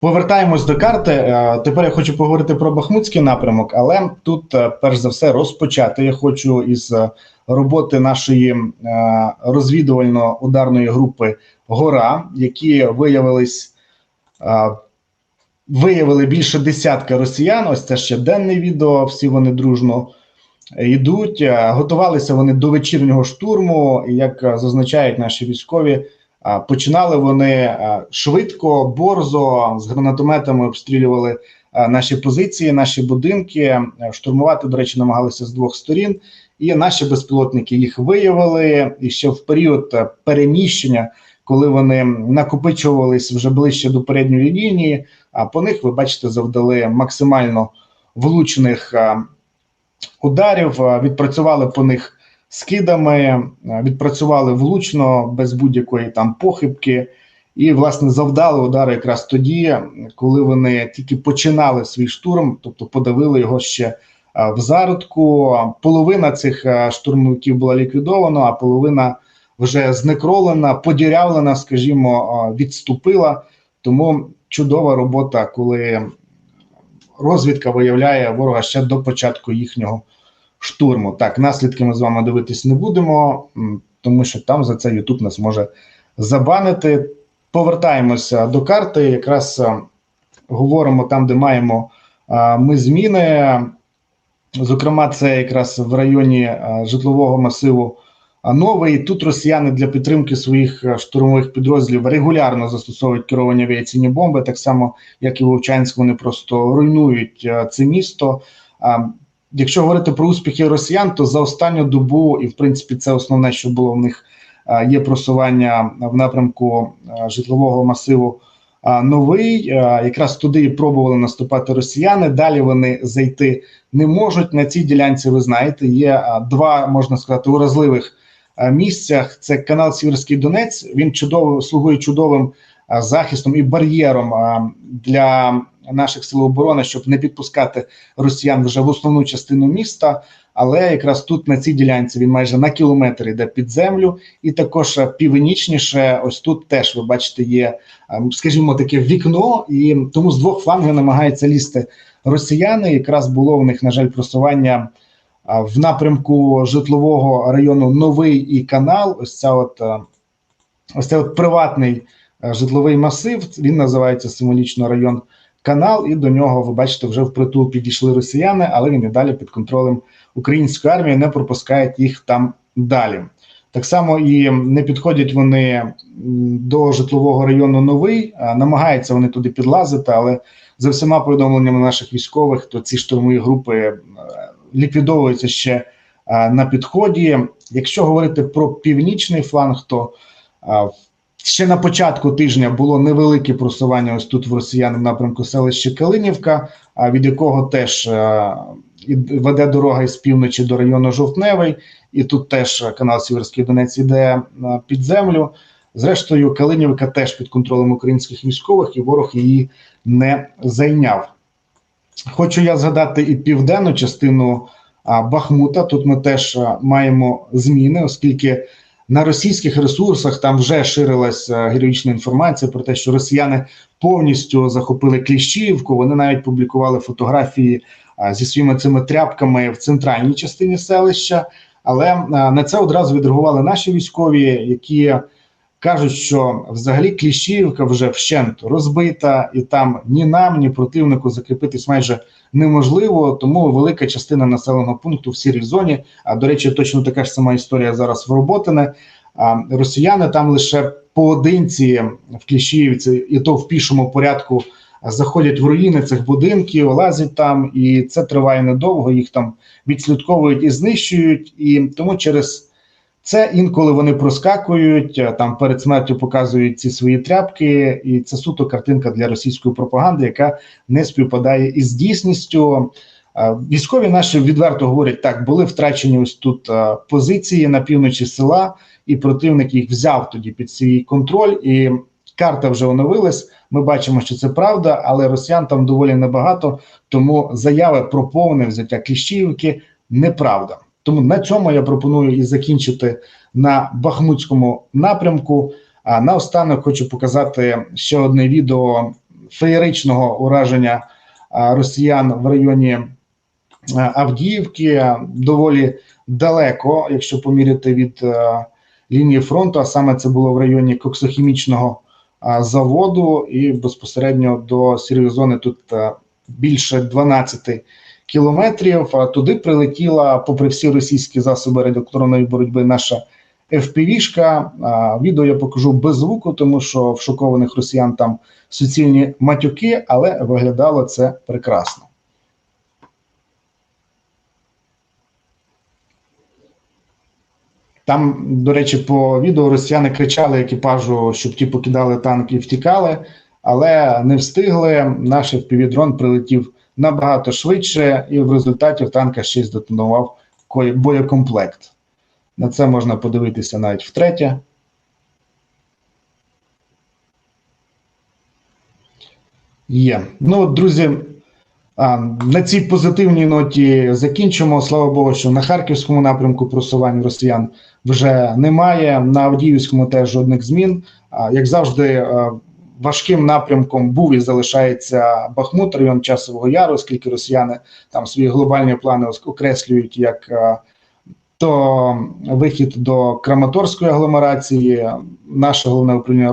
Повертаємось до карти. Е, Тепер я хочу поговорити про Бахмутський напрямок, але тут, е, перш за все, розпочати я хочу із е, роботи нашої розвідувально-ударної групи Гора, які виявились. Виявили більше десятка росіян. Ось це ще денне відео. Всі вони дружно йдуть. Готувалися вони до вечірнього штурму. І як зазначають наші військові, Починали вони швидко, борзо з гранатометами обстрілювали наші позиції, наші будинки. Е, Штурмувати, до речі, намагалися з двох сторін, і наші безпілотники їх виявили. І ще в період е, переміщення, коли вони накопичувались вже ближче до передньої лінії, а по них ви бачите, завдали максимально влучних ударів, відпрацювали по них скидами, е, відпрацювали влучно без будь-якої там похибки, і власне завдали удари якраз тоді, коли вони тільки починали свій штурм, тобто подавили його ще е, в зародку. Половина цих е, штурмовиків була ліквідована, а половина вже знекролена, подірявлена, скажімо, відступила. Тому чудова робота, коли розвідка виявляє ворога ще до початку їхнього штурму. Так, наслідки ми з вами дивитись не будемо, тому що там за це YouTube нас може забанити. Повертаємося до карти. Якраз е, говоримо там, де маємо е, ми зміни. Зокрема, це якраз в районі е, житлового масиву Новий. Тут росіяни для підтримки своїх штурмових підрозділів регулярно застосовують керовані авіаційні бомби, так само як і в Вовчанськ, вони просто руйнують це місто. Якщо говорити про успіхи росіян, то за останню добу, і в принципі це основне, що було в них, є просування в напрямку житлового масиву. а, Новий якраз туди пробували наступати росіяни. Далі вони зайти не можуть. На цій ділянці ви знаєте, є два можна сказати уразливих місцях. Це канал Сіверський Донець. Він чудово слугує чудовим захистом і бар'єром для наших сил оборони, щоб не підпускати росіян вже в основну частину міста. Але якраз тут на цій ділянці він майже на кілометр йде під землю, і також е, північніше, ось тут теж ви бачите, є, е, скажімо, таке вікно, і тому з двох флангів намагаються лізти росіяни. Якраз було в них, на жаль, просування в напрямку житлового району Новий і канал. Ось ця от е, ось цей от приватний е, житловий масив. Він називається символічно район канал, і до нього ви бачите, вже впритул підійшли росіяни, але він і далі під контролем української армії не пропускають їх там далі. Так само і не підходять вони до житлового району новий, намагаються вони туди підлазити, але за всіма повідомленнями наших військових, то ці штурмові групи ліквідовуються ще на підході. Якщо говорити про північний фланг, то е, Ще на початку тижня було невелике просування ось тут в росіян в напрямку селища Калинівка, від якого теж е, веде дорога із півночі до району Жовтневий, і тут теж канал Сіверський Донець іде е, під землю. Зрештою, Калинівка теж під контролем українських військових, і ворог її не зайняв. Хочу я згадати і південну частину Бахмута. Тут ми теж маємо зміни, оскільки на російських ресурсах там вже ширилася е, героїчна інформація про те, що росіяни повністю захопили Кліщівку. Вони навіть публікували фотографії зі своїми цими тряпками в центральній частині селища. Але на це одразу відреагували наші військові, які кажуть, що взагалі Кліщіївка вже вщент розбита, і там ні нам, ні противнику закріпитись майже неможливо. Тому велика частина населеного пункту в сірій зоні. А до речі, точно така ж сама історія зараз в Роботине. Росіяни там лише поодинці в Кліщіївці, і то в пішому порядку заходять в руїни цих будинків, лазять там, і це триває недовго. Їх там відслідковують і знищують, і тому через. Це інколи вони проскакують там перед смертю показують ці свої тряпки, і це суто картинка для російської пропаганди, яка не співпадає із дійсністю. Військові наші відверто говорять, так були втрачені ось тут позиції на півночі села, і противник їх взяв тоді під свій контроль. І карта вже оновилась. Ми бачимо, що це правда, але росіян там доволі небагато. Тому заяви про повне взяття Кліщіївки неправда. Тому на цьому я пропоную і закінчити на Бахмутському напрямку. А наостанок хочу показати ще одне відео феєричного ураження росіян в районі Авдіївки доволі далеко, якщо поміряти від лінії фронту, а саме це було в районі коксохімічного заводу, і безпосередньо до сірої зони тут більше 12 кілометрів. А туди прилетіла, попри всі російські засоби радіоелектронної боротьби, наша FPV-шка. А, Відео я покажу без звуку, тому що в шокованих росіян там суцільні матюки, але виглядало це прекрасно. Там, до речі, по відео росіяни кричали екіпажу, щоб ті покидали танк і втікали, але не встигли. Наш FPV-дрон прилетів набагато швидше, і в результаті в танка ще й здетонував боєкомплект. На це можна подивитися навіть втретє. Є. Ну, от, друзі, на цій позитивній ноті закінчимо. Слава Богу, що на харківському напрямку просувань росіян вже немає. На Авдіївському теж жодних змін. Як завжди, важким напрямком був і залишається Бахмут, район Часового Яру, оскільки росіяни там свої глобальні плани окреслюють як е, то вихід до Краматорської агломерації. Наше головне управління е,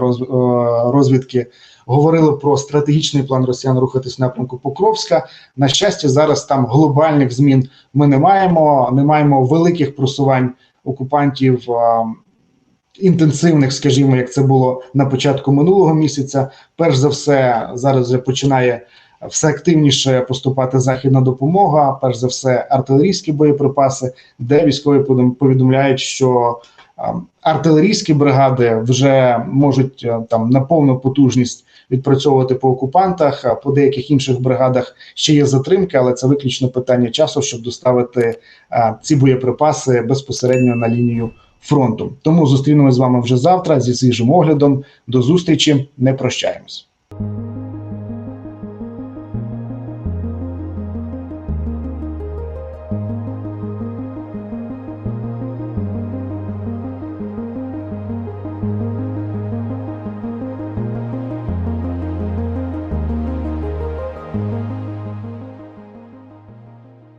розвідки говорило про стратегічний план росіян рухатись в напрямку Покровська. На щастя, зараз там глобальних змін ми не маємо. Не маємо великих просувань окупантів. Е, Інтенсивних, скажімо, як це було на початку минулого місяця. Перш за все, зараз вже починає все активніше поступати західна допомога. Перш за все, артилерійські боєприпаси, де військові повідом- повідомляють, що артилерійські бригади вже можуть там на повну потужність відпрацьовувати по окупантах. По деяких інших бригадах ще є затримки, але це виключно питання часу, щоб доставити а, ці боєприпаси безпосередньо на лінію фронту. Тому зустрінемось з вами вже завтра зі свіжим оглядом. До зустрічі, не прощаємось.